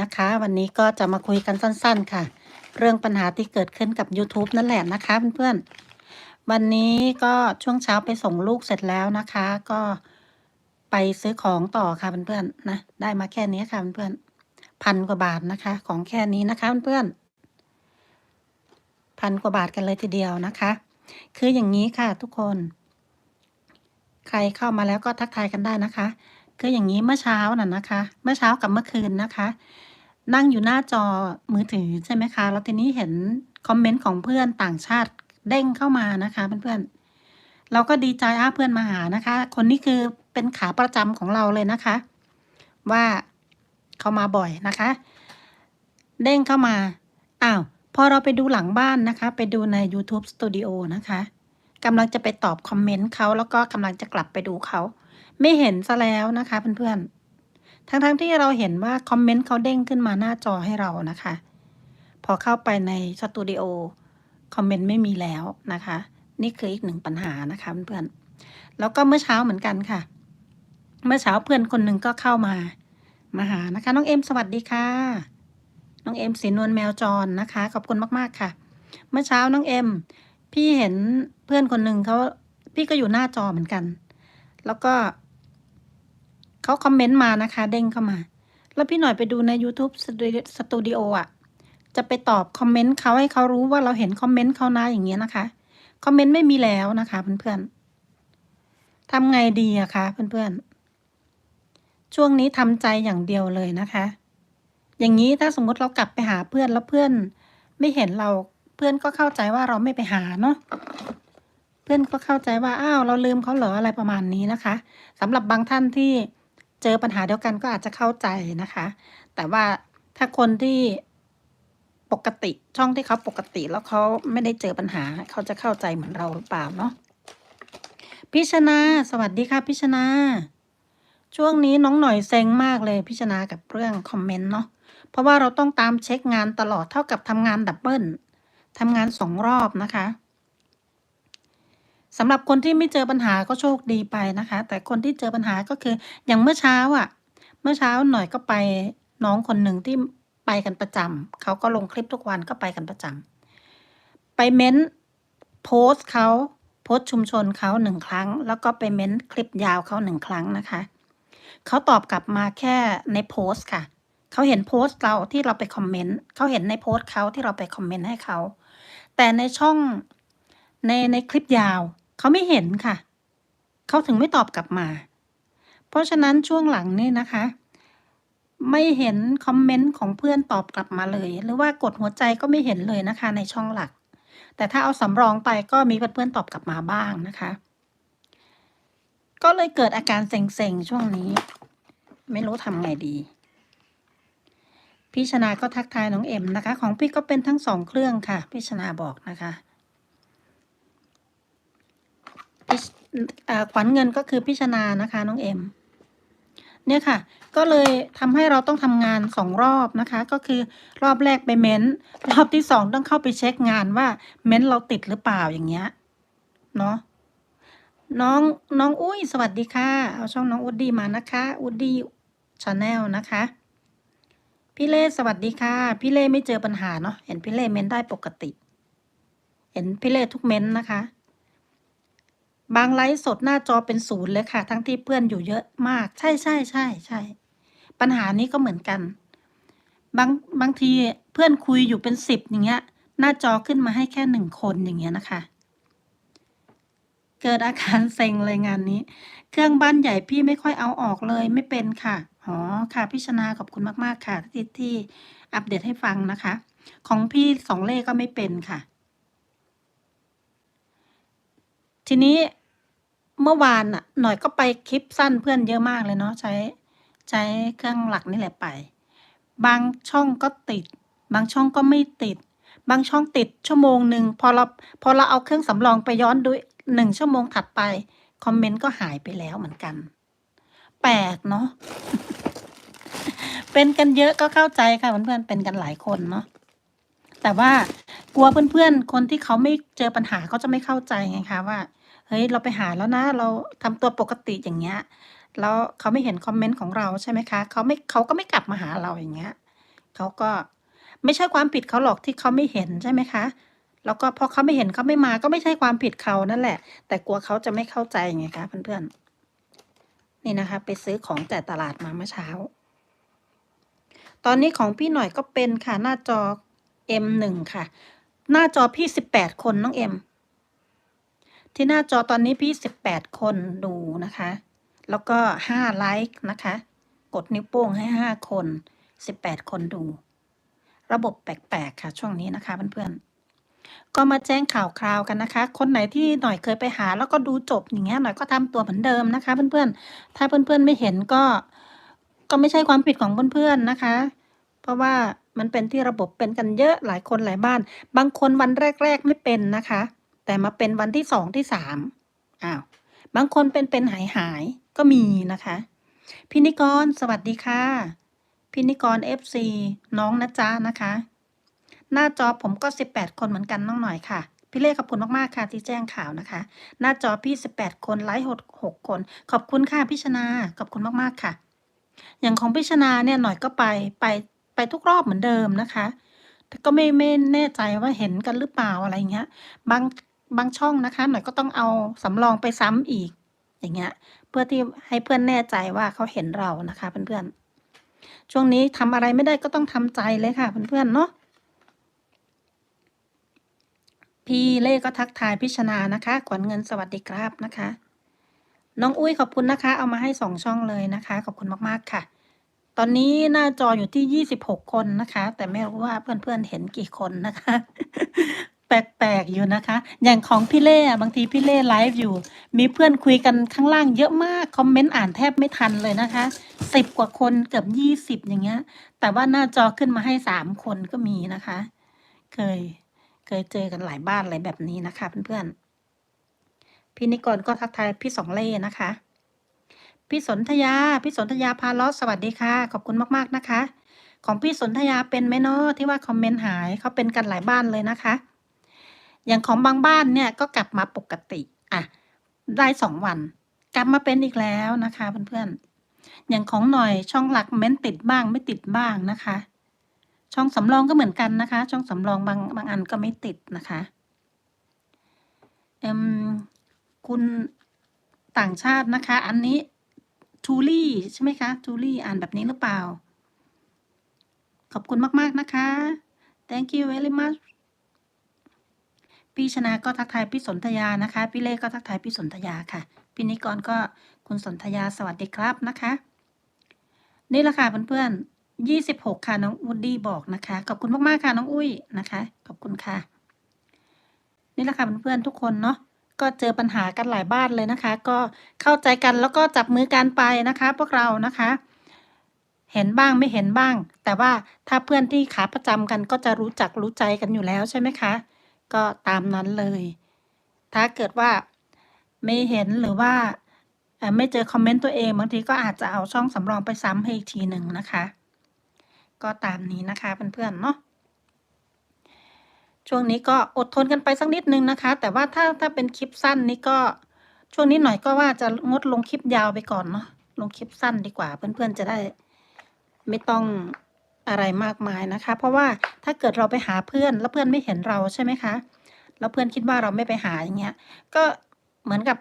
นะคะ วันนี้ก็จะมาคุยกันสั้น ๆ ค่ะ เรื่องปัญหาที่เกิดขึ้นกับ YouTube นั่นแหละนะคะเพื่อนๆวันนี้ก็ช่วงเช้าไปส่งลูกเสร็จแล้วนะคะ ก็ไปซื้อของต่อค่ะเพื่อนๆนะได้มาแค่นี้ค่ะเพื่อนๆพันกว่าบาทนะคะ ของแค่นี้นะคะเพื่อนๆพันกว่าบาทกันเลยทีเดียวนะคะ คืออย่างนี้ค่ะทุกคน ใครเข้ามาแล้วก็ทักทายกันได้นะคะคืออย่างนี้เมื่อเช้าน่ะนะคะ เมื่อเช้ากับเมื่อคืนนะคะ นั่งอยู่หน้าจอมือถือใช่ไหมคะ แล้วทีนี้เห็นคอมเมนต์ของเพื่อนต่างชาติเด้งเข้ามานะคะเพื่อนๆ เราก็ดีใจอ้าเพื่อนมาหานะคะ คนนี้คือเป็นขาประจำของเราเลยนะคะ ว่าเขามาบ่อยนะคะ เด้งเข้ามาอ้าวพอเราไปดูหลังบ้านนะคะ ไปดูใน YouTube Studio นะคะกำลังจะไปตอบคอมเมนต์เขาแล้วก็กำลังจะกลับไปดูเขา ไม่เห็นซะแล้วนะคะเพื่อนๆ ทั้งๆทที่เราเห็นว่าคอมเมนต์เขาเด้งขึ้นมาหน้าจอให้เรานะคะ พอเข้าไปในสตูดิโอคอมเมนต์ไม่มีแล้วนะคะ นี่คืออีกหนึ่งปัญหานะคะเพื่อนๆแล้วก็เมื่อเช้าเหมือนกันค่ะ เมื่อเช้าเพื่อนคนหนึ่งก็เข้ามามาหานะคะ น้องเอ็มสวัสดีค่ะ น้องเอ็มสีนวลแมวจรนะคะ ขอบคุณมากๆค่ะ เมื่อเช้าน้องเอ็มพี่เห็นเพื่อนคนหนึ่งเขาพี่ก็อยู่หน้าจอเหมือนกัน แล้วก็ เขาคอมเมนต์มานะคะ เด้งเข้ามา แล้วพี่หน่อยไปดูใน YouTube สตูดิโออะ จะไปตอบคอมเมนต์เขาให้เขารู้ว่าเราเห็นคอมเมนต์เขานะอย่างเงี้ยนะคะ คอมเมนต์ไม่มีแล้วนะคะเพื่อนๆทำไงดีอะคะเพื่อนๆ ช่วงนี้ทำใจอย่างเดียวเลยนะคะ อย่างนี้ถ้าสมมติเรากลับไปหาเพื่อนแล้วเพื่อน ไม่เห็นเราเพื่อนก็เข้าใจว่าเราไม่ไปหาเนาะเพื่อนก็เข้าใจว่าอ้าวเราลืมเขาเหรออะไรประมาณนี้นะคะสำหรับบางท่านที่ เจอปัญหาเดียวกันก็อาจจะเข้าใจนะคะ แต่ว่าถ้าคนที่ปกติช่องที่เขาปกติแล้วเขาไม่ได้เจอปัญหา เขาจะเข้าใจเหมือนเราหรือเปล่าเนาะพิชนาสวัสดีค่ะพิชนาช่วงนี้น้องหน่อยเซ็งมากเลยพิชนากับเรื่องคอมเมนต์เนาะเพราะว่าเราต้องตามเช็คงานตลอดเท่ากับทำงานดับเบิลทำงานสองรอบนะคะ สำหรับคนที่ไม่เจอปัญหาก็โชคดีไปนะคะ แต่คนที่เจอปัญหาก็คืออย่างเมื่อเช้าอะ เมื่อเช้าหน่อยก็ไปน้องคนหนึ่งที่ไปกันประจำเขาก็ลงคลิปทุกวันก็ไปกันประจำไปเม้นโพสต์เขาโพสต์ชุมชนเขาหนึ่งครั้ง แล้วก็ไปเม้นคลิปยาวเขาหนึ่งครั้งนะคะเขาตอบกลับมาแค่ในโพสต์ค่ะเขาเห็นโพสต์เราที่เราไปคอมเมนต์เขาเห็นในโพสต์เขาที่เราไปคอมเมนต์ให้เขาแต่ในช่องในในคลิปยาว เขาไม่เห็นค่ะ เขาถึงไม่ตอบกลับมา เพราะฉะนั้นช่วงหลังนี่นะคะ ไม่เห็นคอมเมนต์ของเพื่อนตอบกลับมาเลย หรือว่ากดหัวใจก็ไม่เห็นเลยนะคะ ในช่องหลัก แต่ถ้าเอาสำรองไปก็มีเพื่อนๆตอบกลับมาบ้างนะคะ ก็เลยเกิดอาการเซ็งๆช่วงนี้ ไม่รู้ทำไงดีพี่ชนาก็ทักทายน้องเอ็มนะคะ ของพี่ก็เป็นทั้งสองเครื่องค่ะ พี่ชนาบอกนะคะ ขวัญเงินก็คือพิชนานะคะน้องเอ็มเนี่ยค่ะ ก็เลยทำให้เราต้องทำงานสองรอบนะคะ ก็คือรอบแรกไปเม้นรอบที่สองต้องเข้าไปเช็คงานว่าเม้นเราติดหรือเปล่าอย่างเงี้ยเนาะน้องน้องอุ้ยสวัสดีค่ะ เอาช่องน้องอุดดี้มานะคะอุดดี้ชาแนลนะคะ พี่เล่สวัสดีค่ะ พี่เล่ไม่เจอปัญหาเนาะเห็นพี่เล่เม้นได้ปกติ เห็นพี่เล่ทุกเม้นนะคะ บางไลฟ์สดหน้าจอเป็นศูนย์เลยค่ะ ทั้งที่เพื่อนอยู่เยอะมาก ใช่ใช่ใช่ใช่ปัญหานี้ก็เหมือนกัน บางบางทีเพื่อนคุยอยู่เป็นสิบอย่างเงี้ย หน้าจอขึ้นมาให้แค่หนึ่งคนอย่างเงี้ยนะคะ เกิดอาการเซ็งเลยงานนี้ เครื่องบ้านใหญ่พี่ไม่ค่อยเอาออกเลยไม่เป็นค่ะอ๋อค่ะพิชนาขอบคุณมาก ๆ ค่ะที่ที่อัปเดตให้ฟังนะคะ ของพี่สองเลขก็ไม่เป็นค่ะ ทีนี้ เมื่อวานน่ะ หน่อยก็ไปคลิปสั้นเพื่อนเยอะมากเลยเนาะใช้ ใช้เครื่องหลักนี่แหละไป บางช่องก็ติด บางช่องก็ไม่ติด บางช่องติดชั่วโมงหนึ่งพอเราพอเราเอาเครื่องสำรองไปย้อนดูหนึ่งชั่วโมงถัดไปคอมเมนต์ก็หายไปแล้วเหมือนกัน แปลกเนาะเป็นกันเยอะก็เข้าใจค่ะเพื่อนๆเป็นกันหลายคนเนาะแต่ว่ากลัวเพื่อนๆคนที่เขาไม่เจอปัญหาเขาจะไม่เข้าใจไงคะว่า เฮ้ยเราไปหาแล้วนะ เราทำตัวปกติอย่างเงี้ยแล้วเขาไม่เห็นคอมเมนต์ของเราใช่ไหมคะเขาไม่เขาก็ไม่กลับมาหาเราอย่างเงี้ยเขาก็ไม่ใช่ความผิดเขาหรอกที่เขาไม่เห็นใช่ไหมคะแล้วก็พอเขาไม่เห็นเขาไม่มาก็ไม่ใช่ความผิดเขานั่นแหละ แต่กลัวเขาจะไม่เข้าใจไงคะเพื่อนๆนี่นะคะ ไปซื้อของแต่ตลาดมาเมื่อเช้า ตอนนี้ของพี่หน่อยก็เป็นค่ะหน้าจอ M1 ค่ะ หน้าจอพี่สิบแปดคนน้องเอ็ม ที่หน้าจอตอนนี้พี่สิบแปดคนดูนะคะ แล้วก็ห้าไลค์นะคะ กดนิ้วโป้งให้ห้าคนสิบแปดคนดู ระบบแปลกๆค่ะช่วงนี้นะคะเพื่อนๆ ก็มาแจ้งข่าวคราวกันนะคะ คนไหนที่หน่อยเคยไปหาแล้วก็ดูจบอย่างเงี้ยหน่อยก็ทำตัวเหมือนเดิมนะคะเพื่อนๆ ถ้าเพื่อนๆไม่เห็นก็ก็ไม่ใช่ความผิดของเพื่อนๆนะคะ เพราะว่ามันเป็นที่ระบบเป็นกันเยอะหลายคนหลายบ้าน บางคนวันแรก ๆ ไม่เป็นนะคะ แต่มาเป็นวันที่สองที่สามอ้าวบางคนเป็นเป็นหายหายก็มีนะคะพินิกรสวัสดีค่ะพินิกร FC น้องนะจ๊ะนะคะ หน้าจอผมก็ 18 คนเหมือนกันน้องหน่อยค่ะ พี่เล่ขอบคุณมากๆค่ะที่แจ้งข่าวนะคะ หน้าจอพี่ 18 คนไลฟ์หกหกคน ขอบคุณค่ะพี่ชนาขอบคุณมากๆค่ะ อย่างของพี่ชนาเนี่ยหน่อยก็ไปไปไปทุกรอบเหมือนเดิมนะคะแต่ก็ไม่ไม่แน่ใจว่าเห็นกันหรือเปล่าอะไรเงี้ย บาง บางช่องนะคะ หน่อยก็ต้องเอาสำรองไปซ้ำอีก อย่างเงี้ย เพื่อที่ให้เพื่อนแน่ใจว่าเขาเห็นเรานะคะเพื่อนๆช่วงนี้ทำอะไรไม่ได้ก็ต้องทำใจเลยค่ะเพื่อนๆเนาะพี่เล่ก็ทักทายพิชนานะคะขวัญเงินสวัสดีครับนะคะ น้องอุ้ยขอบคุณนะคะ เอามาให้สองช่องเลยนะคะ ขอบคุณมากๆค่ะ ตอนนี้หน้าจออยู่ที่ยี่สิบหกคนนะคะ แต่ไม่รู้ว่าเพื่อนๆเห็นกี่คนนะคะ แปลกๆอยู่นะคะ อย่างของพี่เล่บางทีพี่เล่ไลฟ์อยู่ มีเพื่อนคุยกันข้างล่างเยอะมาก คอมเมนต์อ่านแทบไม่ทันเลยนะคะสิบกว่าคนเกือบยี่สิบอย่างเงี้ย แต่ว่าหน้าจอขึ้นมาให้สามคนก็มีนะคะ เคย เคยเจอกันหลายบ้านอะไรแบบนี้นะคะเพื่อนๆ พี่นิกรก็ทักทายพี่สองเล่นะคะ พี่สนธยา พี่สนธยาพาลาะสวัสดีค่ะ ขอบคุณมากๆนะคะ ของพี่สนธยาเป็นไหมเนาะที่ว่าคอมเมนต์หายเขาเป็นกันหลายบ้านเลยนะคะ อย่างของบางบ้านเนี่ยก็กลับมาปกติอะได้สองวัน กลับมาเป็นอีกแล้วนะคะเพื่อนๆอย่างของหน่อยช่องหลักเม้นติดบ้างไม่ติดบ้างนะคะ ช่องสำรองก็เหมือนกันนะคะ ช่องสำรองบางบางอันก็ไม่ติดนะคะเอ็มคุณต่างชาตินะคะ อันนี้ทูลี่ใช่ไหมคะทูลี่อ่านแบบนี้หรือเปล่า ขอบคุณมาก ๆ นะคะ thank you very much พี่ชนาก็ทักทายพี่สนธยานะคะ พี่เล่ก็ทักทายพี่สนธยาค่ะพี่นิกรก็คุณสนธยาสวัสดีครับนะคะ นี่แหละค่ะเพื่อนๆยี่สิบหกค่ะน้องวูดดี้บอกนะคะ ขอบคุณมากๆค่ะน้องอุ้ยนะคะ ขอบคุณค่ะ นี่แหละค่ะเพื่อนๆทุกคนเนาะก็เจอปัญหากันหลายบ้านเลยนะคะ ก็เข้าใจกันแล้วก็จับมือกันไปนะคะ พวกเรานะคะ เห็นบ้างไม่เห็นบ้าง แต่ว่าถ้าเพื่อนที่ขาประจำกันก็จะรู้จักรู้ใจกันอยู่แล้วใช่ไหมคะ ก็ตามนั้นเลย ถ้าเกิดว่าไม่เห็นหรือว่าไม่เจอคอมเมนต์ตัวเองบางทีก็อาจจะเอาช่องสำรองไปซ้ำให้อีกทีหนึ่งนะคะ ก็ตามนี้นะคะเพื่อนๆเนาะช่วงนี้ก็อดทนกันไปสักนิดนึงนะคะ แต่ว่าถ้าถ้าเป็นคลิปสั้นนี่ก็ช่วงนี้หน่อยก็ว่าจะงดลงคลิปยาวไปก่อนเนาะลงคลิปสั้นดีกว่าเพื่อนๆจะได้ ไม่ต้อง อะไรมากมายนะคะ เพราะว่าถ้าเกิดเราไปหาเพื่อนแล้วเพื่อนไม่เห็นเราใช่ไหมคะ แล้วเพื่อนคิดว่าเราไม่ไปหาอย่างเงี้ย ก็เหมือนกับ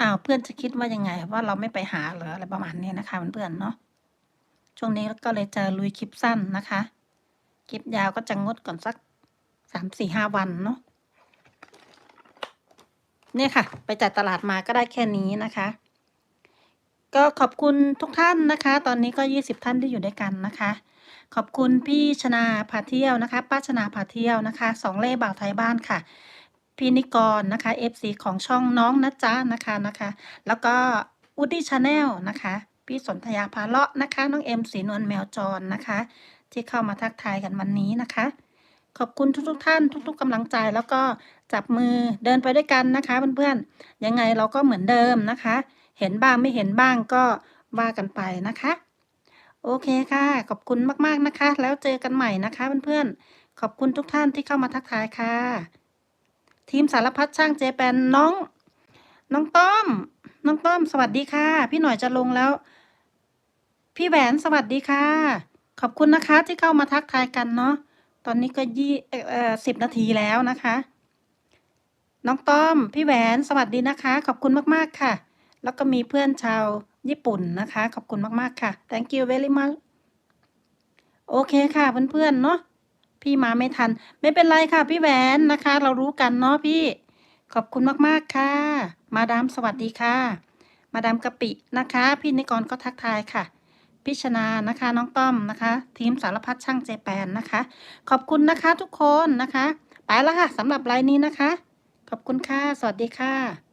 อ้าวเพื่อนจะคิดว่ายังไง ว่าเราไม่ไปหาเหรออะไรประมาณนี้นะคะเพื่อนๆเนาะช่วงนี้ก็เลยจะลุยคลิปสั้นนะคะ คลิปยาวก็จะงดก่อนสักสามสี่ห้าวันเนาะเนี่ยค่ะ ไปจัดตลาดมาก็ได้แค่นี้นะคะ ก็ขอบคุณทุกท่านนะคะ ตอนนี้ก็ยี่สิบท่านที่อยู่ด้วยกันนะคะ ขอบคุณพี่ชนาพาเที่ยวนะคะ ป้าชนาพาเที่ยวนะคะสองเล่บ่าวไทยบ้านค่ะ พี่นิกรนะคะ FC ของช่องน้องนะจ๊ะนะคะนะคะ แล้วก็อุดี้ชาแนลนะคะ พี่สนธยาพาเลาะนะคะ น้องเอ็มสีนวลแมวจรนะคะ ที่เข้ามาทักทายกันวันนี้นะคะ ขอบคุณทุกๆทท่านทุก ๆกำลังใจแล้วก็จับมือเดินไปด้วยกันนะคะเพื่อนๆยังไงเราก็เหมือนเดิมนะคะ เห็นบ้างไม่เห็นบ้างก็ว่ากันไปนะคะ โอเคค่ะ ขอบคุณมากๆนะคะ แล้วเจอกันใหม่นะคะเพื่อนๆ ขอบคุณทุกท่านที่เข้ามาทักทายค่ะ ทีมสารพัดช่างเจแปนน้อง น้องต้อม น้องต้อม สวัสดีค่ะ พี่หน่อยจะลงแล้ว พี่แหวนสวัสดีค่ะ ขอบคุณนะคะที่เข้ามาทักทายกันเนาะ ตอนนี้ก็ยี่เอ่อสิบนาทีแล้วนะคะ น้องต้อม พี่แหวนสวัสดีนะคะ ขอบคุณมากๆค่ะ แล้วก็มีเพื่อนชาว ญี่ปุ่นนะคะ ขอบคุณมาก ๆ ค่ะ thank you very much โอเคค่ะ เพื่อน ๆ เนาะพี่มาไม่ทัน ไม่เป็นไรค่ะ พี่แหวนนะคะ เรารู้กันเนาะพี่ ขอบคุณมาก ๆ ค่ะ มาดามสวัสดีค่ะ มาดามกะปินะคะ พี่นิกรก็ทักทายค่ะพิชนานะคะ น้องต้อมนะคะ ทีมสารพัดช่างเจแปนนะคะ ขอบคุณนะคะทุกคนนะคะ ไปแล้วค่ะสำหรับไลน์นี้นะคะ ขอบคุณค่ะ สวัสดีค่ะ